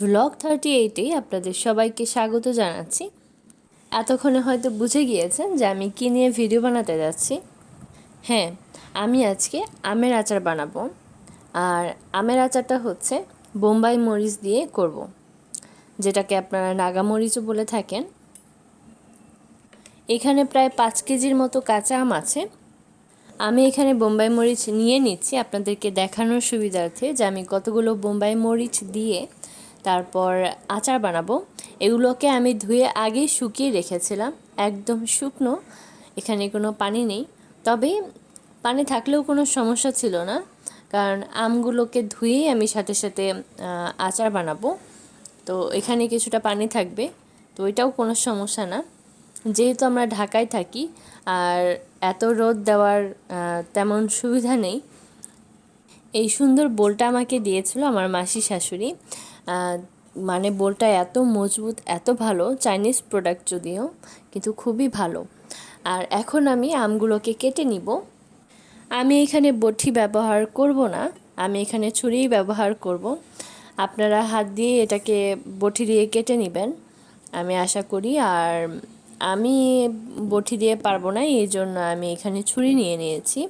Vlog thirty এইটেই আপনাদের সবাইকে স্বাগত জানাচ্ছি। এতক্ষণে হয়তো বুঝে গিয়েছেন যে আমি কী নিয়ে ভিডিও বানাতে যাচ্ছি। হ্যাঁ আমি আজকে আমের আচার বানাবো। আর আমের আচারটা হচ্ছে বোম্বাই মরিচ দিয়ে করব। যেটাকে আপনারা নাগা মরিচও বলে থাকেন। এখানে প্রায় পাঁচ কেজির মতো কাঁচা আম আছে। আমি এখানে বোম্বাই মরিচ নিয়ে নিচ্ছি। আপনাদেরকে দেখানোর সুবিধার্থে যে আমি কতগুলো বোম্বাই মরিচ দিয়ে তারপর আচার বানাবো। এগুলোকে আমি ধুয়ে আগেই শুকিয়ে রেখেছিলাম। একদম শুকনো, এখানে কোনো পানি নেই। তবে পানি থাকলেও কোনো সমস্যা ছিল না। কারণ আমগুলোকে ধুয়েই আমি সাথে সাথে আচার বানাবো। তো এখানে কিছুটা পানি থাকবে। তো ওইটাও কোনো সমস্যা না। যেহেতু আমরা ঢাকায় থাকি, আর এত রোদ দেওয়ার তেমন সুবিধা নেই। এই সুন্দর বোলটা আমাকে দিয়েছিল আমার মাসি শাশুড়ি। মানে বোলটা এত মজবুত, এত ভালো চাইনিজ প্রোডাক্ট যদিও, কিন্তু খুবই ভালো। আর এখন আমি আমগুলোকে কেটে নিব। আমি এখানে বটি ব্যবহার করব না, আমি এখানে ছুরিই ব্যবহার করব। আপনারা হাত দিয়ে এটাকে বটি দিয়ে কেটে নেবেন, আমি আশা করি। আর আমি বটি দিয়ে পারব না, এই জন্য আমি এখানে ছুরি নিয়ে নিয়েছি।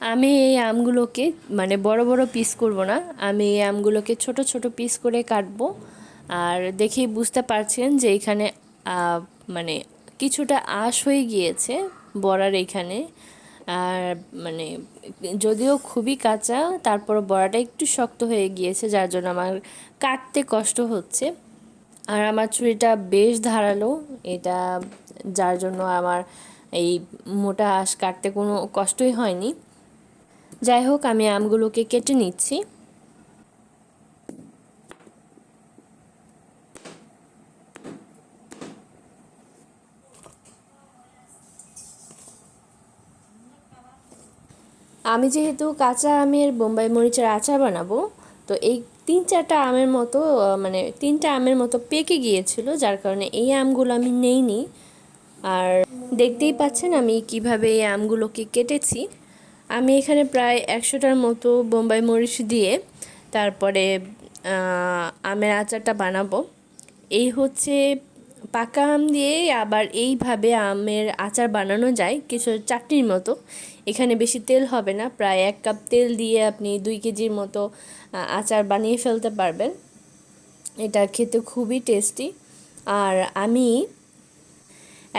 আমি এই আমগুলোকে মানে বড় বড় পিস করব না, আমি এই আমগুলোকে ছোট ছোট পিস করে কাটবো। আর দেখেই বুঝতে পারছেন যে এখানে মানে কিছুটা আশ হয়ে গিয়েছে বড়ার এখানে। আর মানে যদিও খুবই কাঁচা তারপর বড়াটা একটু শক্ত হয়ে গিয়েছে, যার জন্য আমার কাটতে কষ্ট হচ্ছে। আর আমার ছুরিটা বেশ ধারালো, এটা যার জন্য আমার এই মোটা আঁশ কাটতে কোনো কষ্টই হয়নি। যাই হোক, আমি আমগুলোকে কেটে নিচ্ছি। আমি যেহেতু কাঁচা আমের বোম্বাই মরিচের আচার বানাবো, তো এই তিন চারটা আমের মতো মানে তিনটা আমের মতো পেকে গিয়েছিল, যার কারণে এই আমগুলো আমি নেইনি। আর দেখতেই পাচ্ছেন আমি কীভাবে এই আমগুলোকে কেটেছি। আমি এখানে প্রায় একশোটার মতো বোম্বাই মরিচ দিয়ে তারপরে আমের আচারটা বানাবো। এই হচ্ছে পাকা আম দিয়ে আবার এইভাবে আমের আচার বানানো যায়, কিছু চাটনির মতো। এখানে বেশি তেল হবে না, প্রায় এক কাপ তেল দিয়ে আপনি দুই কেজির মতো আচার বানিয়ে ফেলতে পারবেন। এটা খেতে খুবই টেস্টি। আর আমি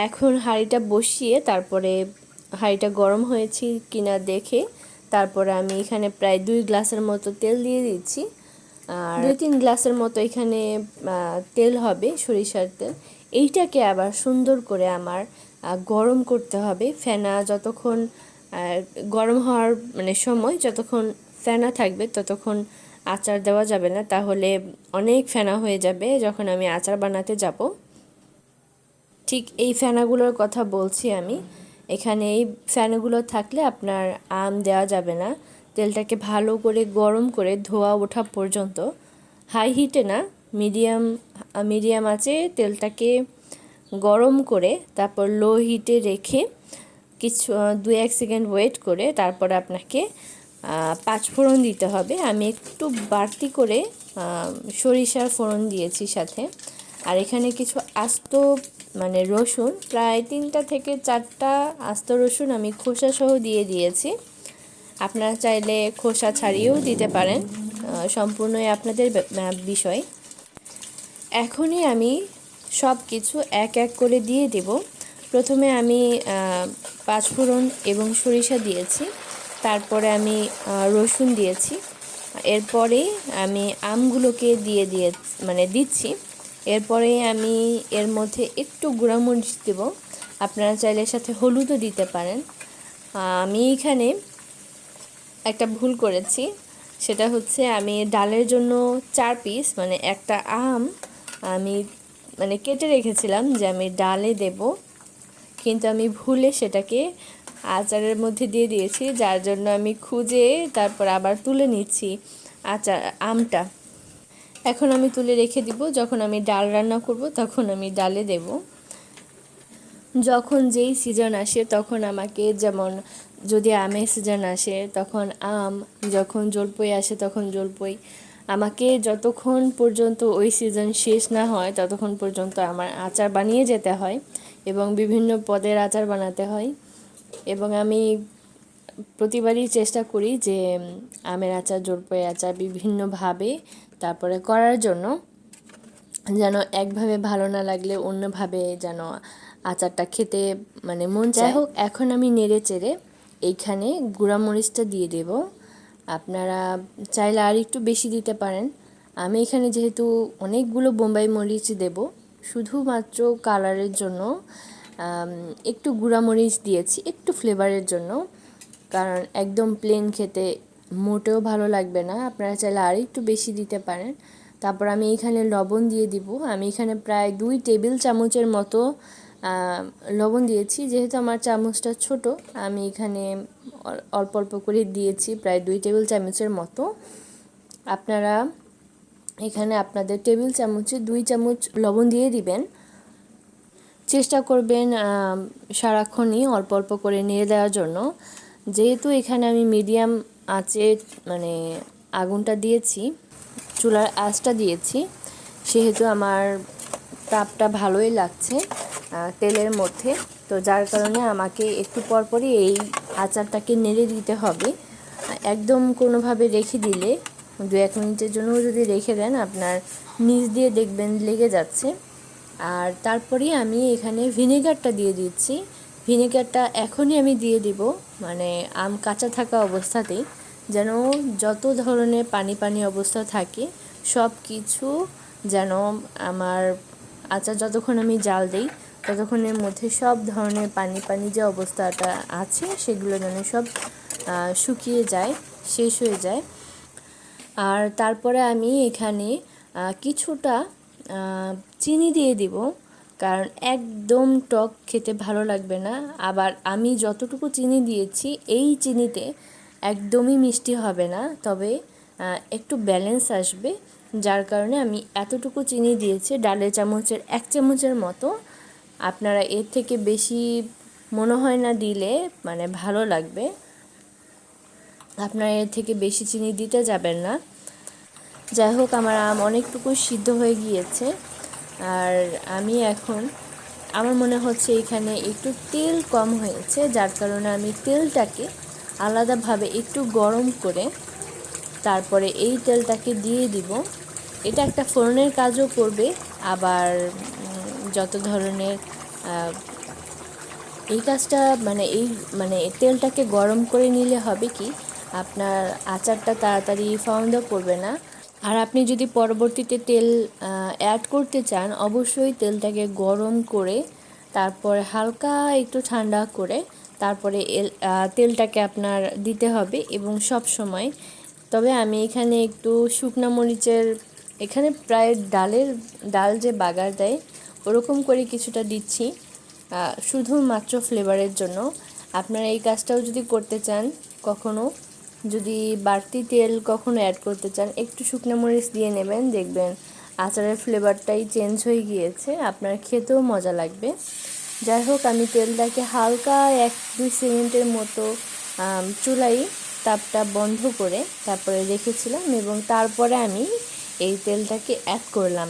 এখন হাঁড়িটা বসিয়ে তারপরে হাঁড়িটা গরম হয়েছে কিনা দেখে তারপরে আমি এখানে প্রায় দুই গ্লাসের মতো তেল দিয়ে দিচ্ছি। আর দুই তিন গ্লাসের মতো এখানে তেল হবে, সরিষার তেল। এইটাকে আবার সুন্দর করে আমার গরম করতে হবে। ফেনা যতক্ষণ গরম হওয়ার মানে সময় যতক্ষণ ফেনা থাকবে ততক্ষণ আচার দেওয়া যাবে না। তাহলে অনেক ফেনা হয়ে যাবে যখন আমি আচার বানাতে যাব। ঠিক এই ফেনাগুলোর কথা বলছি আমি। এখানে এই ফ্যানগুলো থাকলে আপনার আম দেওয়া যাবে না। তেলটাকে ভালো করে গরম করে ধোয়া ওঠা পর্যন্ত। হাই হিটে না, মিডিয়াম মিডিয়াম আছে তেলটাকে গরম করে তারপর লো হিটে রেখে কিছু দু এক সেকেন্ড ওয়েট করে তারপরে আপনাকে পাঁচ ফোড়ন দিতে হবে। আমি একটু বাড়তি করে সরিষার ফোড়ন দিয়েছি সাথে। আর এখানে কিছু আস্ত মানে রসুন, প্রায় তিনটা থেকে চারটা আস্ত রসুন আমি খোসা সহ দিয়ে দিয়েছি। আপনারা চাইলে খোসা ছাড়িয়েও দিতে পারেন সম্পূর্ণই আপনাদের বিষয়। এখনই আমি সব কিছু এক এক করে দিয়ে দেব। প্রথমে আমি পাঁচফোড়ন এবং সরিষা দিয়েছি। তারপরে আমি রসুন দিয়েছি। এরপরে আমি আমগুলোকে দিয়ে দিয়ে মানে দিচ্ছি। এরপরে আমি এর মধ্যে একটু গুঁড়ামরিচ দেব। আপনারা চাইলে সাথে হলুদও দিতে পারেন। আমি এখানে একটা ভুল করেছি। সেটা হচ্ছে আমি ডালের জন্য চার পিস মানে একটা আম, আমি মানে কেটে রেখেছিলাম যে আমি ডালে দেব। কিন্তু আমি ভুলে সেটাকে আচারের মধ্যে দিয়ে দিয়েছি, যার জন্য আমি খুঁজে তারপর আবার তুলে নিচ্ছি আচার, আমটা। এখন আমি তুলে রেখে দিব, যখন আমি ডাল রান্না করব তখন আমি ডালে দেব। যখন যেই সিজন আসে তখন আমাকে যেমন যদি আমের সিজন আসে, তখন আম, যখন জলপই আসে তখন জলপই। আমাকে যতক্ষণ পর্যন্ত ওই সিজন শেষ না হয়, ততক্ষণ পর্যন্ত আমার আচার বানিয়ে যেতে হয় এবং বিভিন্ন পদের আচার বানাতে হয়। এবং আমি প্রতিবারই চেষ্টা করি যে আমের আচার, জলপাই আচার বিভিন্নভাবে তারপরে করার জন্য যেন একভাবে ভালো না লাগলে অন্যভাবে যেন আচারটা খেতে মানে মন চায়। হোক, এখন আমি নেড়ে চেড়ে এইখানে গুঁড়ামরিচটা দিয়ে দেব। আপনারা চাইলে আর একটু বেশি দিতে পারেন। আমি এখানে যেহেতু অনেকগুলো বোম্বাই মরিচ দেব, শুধুমাত্র কালারের জন্য একটু গুঁড়ামরিচ দিয়েছি, একটু ফ্লেভারের জন্য, কারণ একদম প্লেন খেতে মোটেও ভালো লাগবে না। আপনারা চাইলে আর একটু বেশি দিতে পারেন। তারপর আমি এখানে লবণ দিয়ে দিব। আমি এখানে প্রায় দুই টেবিল চামচের মতো লবণ দিয়েছি। যেহেতু আমার চামচটা ছোট, আমি এখানে অল্প অল্প করে দিয়েছি, প্রায় দুই টেবিল চামচের মতো। আপনারা এখানে আপনাদের টেবিল চামচে দুই চামচ লবণ দিয়ে দিবেন। চেষ্টা করবেন সারাক্ষণই অল্প অল্প করে নিয়ে দেওয়ার জন্য। যেহেতু এখানে আমি মিডিয়াম আঁচে মানে আগুনটা দিয়েছি, চুলার আঁচটা দিয়েছি। সেহেতু আমার তাপটা ভালোই লাগছে তেলের মধ্যে। তো যার কারণে আমাকে একটু পরপরই এই আচারটাকে নেড়ে দিতে হবে। একদম কোনোভাবে রেখে দিলে, দু এক মিনিটের জন্য যদি রেখে দেন, আপনার নিচ দিয়ে দেখবেন লেগে যাচ্ছে। আর তারপরেই আমি এখানে ভিনেগারটা দিয়ে দিচ্ছি। ভিনেগারটা এখনই আমি দিয়ে দিব। মানে আম কাঁচা থাকা অবস্থাতেই যেন যত ধরনের পানি পানি অবস্থা থাকে সব কিছু যেন আমার আচার যতক্ষণ আমি জাল দিই, ততক্ষণের মধ্যে সব ধরনের পানি পানি যে অবস্থাটা আছে, সেগুলো যেন সব শুকিয়ে যায়, শেষ হয়ে যায়। আর তারপরে আমি এখানে কিছুটা চিনি দিয়ে দিব। কারণ একদম টক খেতে ভালো লাগবে না। আবার আমি যতটুকু চিনি দিয়েছি, এই চিনিতে একদমই মিষ্টি হবে না। তবে একটু ব্যালেন্স আসবে, যার কারণে আমি এতটুকু চিনি দিয়েছি, ডালের চামচের এক চামচের মতো। আপনারা এর থেকে বেশি মনে হয় না দিলে মানে ভালো লাগবে। আপনার এর থেকে বেশি চিনি দিতে যাবেন না। যাই হোক, আমার আম অনেকটুকু সিদ্ধ হয়ে গিয়েছে। আর আমি এখন, আমার মনে হচ্ছে এখানে একটু তেল কম হয়েছে, যার কারণে আমি তেলটাকে আলাদাভাবে একটু গরম করে তারপরে এই তেলটাকে দিয়ে দিব। এটা একটা ফোড়নের কাজও করবে, আবার যত ধরনের এই কাজটা মানে এই মানে তেলটাকে গরম করে নিলে হবে কি, আপনার আচারটা তাড়াতাড়ি ফাউন্ড করবে না। আর আপনি যদি পরবর্তীতে তেল অ্যাড করতে চান, অবশ্যই তেলটাকে গরম করে, তারপর হালকা একটু ঠান্ডা করে, তারপরে তেলটাকে আপনার দিতে হবে এবং সব সময়। তবে আমি এখানে একটু শুকনা মরিচের, এখানে প্রায় ডালের, ডাল যে বাগার দেয়, ওরকম করে কিছুটা দিচ্ছি শুধুমাত্র ফ্লেভারের জন্য। আপনারা এই কাজটাও যদি করতে চান, কখনো যদি বাড়তি তেল কখনো অ্যাড করতে চান, একটু শুকনো মরিচ দিয়ে নেবেন, দেখবেন আচারের ফ্লেভারটাই চেঞ্জ হয়ে গিয়েছে, আপনার খেতেও মজা লাগবে। যাই হোক, আমি তেলটাকে হালকা এক দুই সেকেন্ডের মতো চুলাই তাপটা বন্ধ করে তারপরে রেখেছিলাম এবং তারপরে আমি এই তেলটাকে অ্যাড করলাম।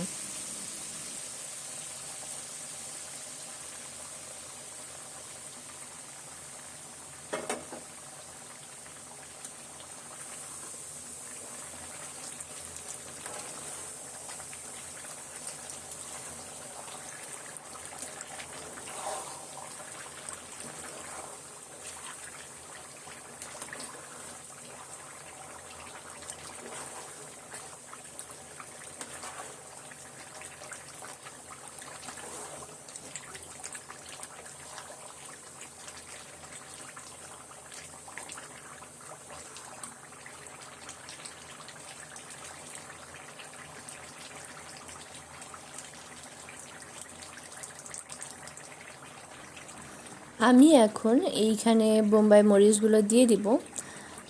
আমি এখন এইখানে বোম্বাই মরিচগুলো দিয়ে দিব।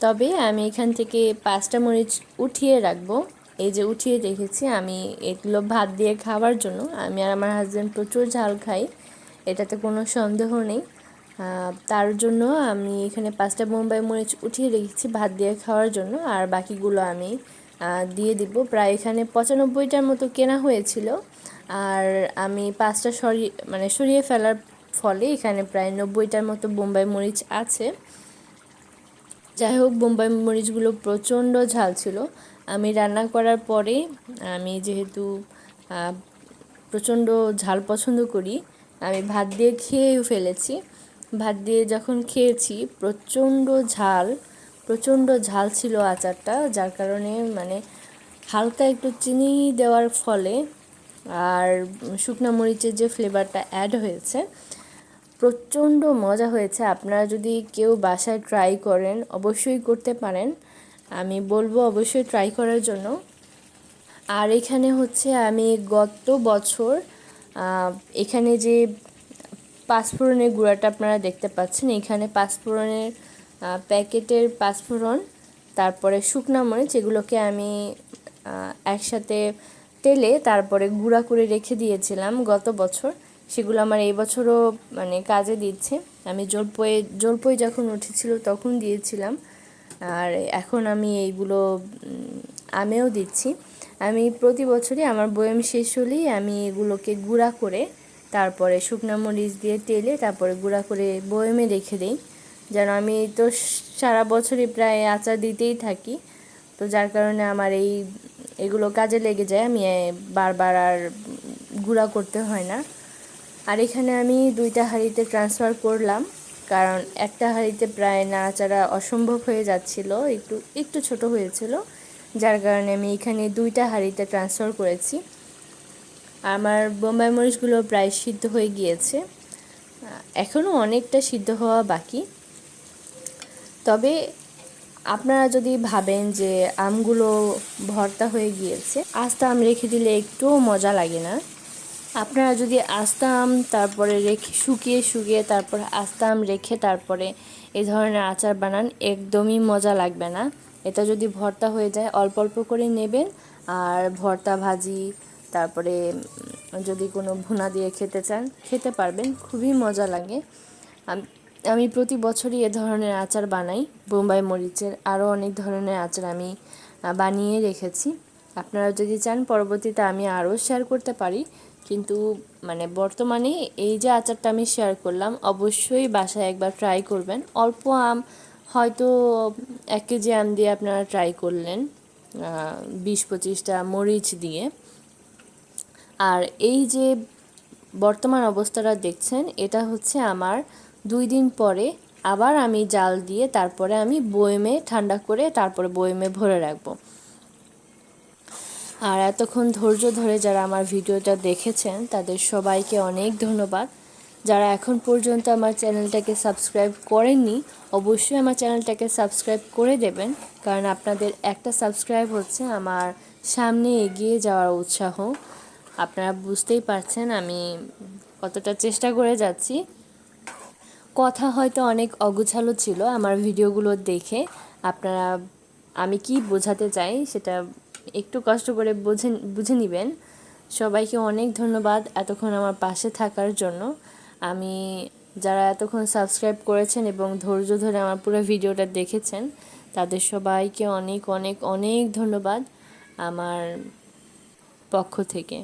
তবে আমি এখান থেকে পাঁচটা মরিচ উঠিয়ে রাখব। এই যে উঠিয়ে রেখেছি আমি এগুলো ভাত দিয়ে খাওয়ার জন্য। আমি আর আমার হাজব্যান্ড প্রচুর ঝাল খাই, এটাতে কোনো সন্দেহ নেই। তার জন্য আমি এখানে পাঁচটা বোম্বাই মরিচ উঠিয়ে রেখেছি ভাত দিয়ে খাওয়ার জন্য। আর বাকিগুলো আমি দিয়ে দিব। প্রায় এখানে পঁচানব্বইটার মতো কেনা হয়েছিল। আর আমি পাঁচটা সরিয়ে মানে সরিয়ে ফেলার ফলে এখানে প্রায় নব্বইটার মতো বোম্বাই মরিচ আছে। যাই হোক, বোম্বাই মরিচগুলো প্রচণ্ড ঝাল ছিল। আমি রান্না করার পরে, আমি যেহেতু প্রচণ্ড ঝাল পছন্দ করি, আমি ভাত দিয়ে খেয়েও ফেলেছি। ভাত দিয়ে যখন খেয়েছি, প্রচণ্ড ঝাল প্রচণ্ড ঝাল ছিল আচারটা, যার কারণে মানে হালকা একটু চিনি দেওয়ার ফলে আর শুকনা মরিচের যে ফ্লেভারটা অ্যাড হয়েছে প্রচণ্ড মজা হয়েছে। আপনারা যদি কেউ বাসায় ট্রাই করেন, অবশ্যই করতে পারেন। আমি বলব অবশ্যই ট্রাই করার জন্য। আর এখানে হচ্ছে আমি গত বছর এখানে যে পাঁচফোড়নের গুঁড়াটা আপনারা দেখতে পাচ্ছেন, এখানে পাঁচফোড়নের প্যাকেটের পাঁচফোড়ন, তারপরে শুকনা মরিচ, এগুলোকে আমি একসাথে তেলে তারপরে গুঁড়া করে রেখে দিয়েছিলাম গত বছর। সেগুলো আমার এই বছরও মানে কাজে দিচ্ছে। আমি জলপয়ে জলপই যখন উঠেছিল তখন দিয়েছিলাম। আর এখন আমি এইগুলো আমেও দিচ্ছি। আমি প্রতি বছরই আমার বয়ম শেষ হলেই আমি এগুলোকে গুঁড়া করে তারপরে শুকনো মরিচ দিয়ে তেলে তারপরে গুঁড়া করে বয়মে রেখে দিই। যেন আমি তো সারা বছরই প্রায় আচার দিতেই থাকি। তো যার কারণে আমার এই, এগুলো কাজে লেগে যায়। আমি বারবার আর গুঁড়া করতে হয় না। আর এখানে আমি দুইটা হাঁড়িতে ট্রান্সফার করলাম, কারণ একটা হাঁড়িতে প্রায় নাড়াচাড়া অসম্ভব হয়ে যাচ্ছিল, একটু একটু ছোট হয়েছিল, যার কারণে আমি এখানে দুইটা হাঁড়িতে ট্রান্সফার করেছি। আমার বোম্বাই মরিচগুলো প্রায় সিদ্ধ হয়ে গিয়েছে এখনও অনেকটা সিদ্ধ হওয়া বাকি। তবে আপনারা যদি ভাবেন যে আমগুলো ভর্তা হয়ে গিয়েছে, আস্তা আম রেখে দিলে একটুও মজা লাগে না। আপনারা যদি আস্তা আম তারপরে রেখে, শুকিয়ে শুকিয়ে তারপর আস্তা আম রেখে তারপরে এই ধরনের আচার বানান, একদমই মজা লাগবে না। এটা যদি ভর্তা হয়ে যায়, অল্প অল্প করে নেবেন। আর ভর্তা ভাজি, তারপরে যদি কোনো ভুনা দিয়ে খেতে চান, খেতে পারবেন, খুবই মজা লাগে। আমি প্রতি বছরই এ ধরনের আচার বানাই। বোম্বাই মরিচের আরও অনেক ধরনের আচার আমি বানিয়ে রেখেছি। আপনারা যদি চান, পরবর্তীতে আমি আরও শেয়ার করতে পারি। কিন্তু মানে বর্তমানে এই যে আচারটা আমি শেয়ার করলাম, অবশ্যই বাসায় একবার ট্রাই করবেন। অল্প আম, হয়তো এক কেজি আম দিয়ে আপনারা ট্রাই করলেন বিশ পঁচিশটা মরিচ দিয়ে। আর এই যে বর্তমান অবস্থাটা দেখছেন, এটা হচ্ছে আমার দুই দিন পরে আবার আমি জাল দিয়ে তারপরে আমি বয়েমে ঠান্ডা করে তারপরে বয়েমে ভরে রাখব। আর এতক্ষণ ধৈর্য ধরে যারা আমার ভিডিওটা দেখেছেন, তাদের সবাইকে অনেক ধন্যবাদ। যারা এখন পর্যন্ত আমার চ্যানেলটাকে সাবস্ক্রাইব করেননি, অবশ্যই আমার চ্যানেলটাকে সাবস্ক্রাইব করে দেবেন, কারণ আপনাদের একটা সাবস্ক্রাইব হচ্ছে আমার সামনে এগিয়ে যাওয়ার উৎসাহ। আপনারা বুঝতেই পারছেন আমি কতটা চেষ্টা করে যাচ্ছি। কথা হয়তো অনেক অগোছালো ছিল আমার ভিডিওগুলো দেখে। আপনারা, আমি কি বোঝাতে চাই সেটা একটু কষ্ট করে বুঝে বুঝে নেবেন। সবাইকে অনেক ধন্যবাদ এতক্ষণ আমার পাশে থাকার জন্য। আমি যারা এতক্ষণ সাবস্ক্রাইব করেছেন এবং ধৈর্য ধরে আমার পুরো ভিডিওটা দেখেছেন, তাদের সবাইকে অনেক অনেক অনেক ধন্যবাদ আমার পক্ষ থেকে।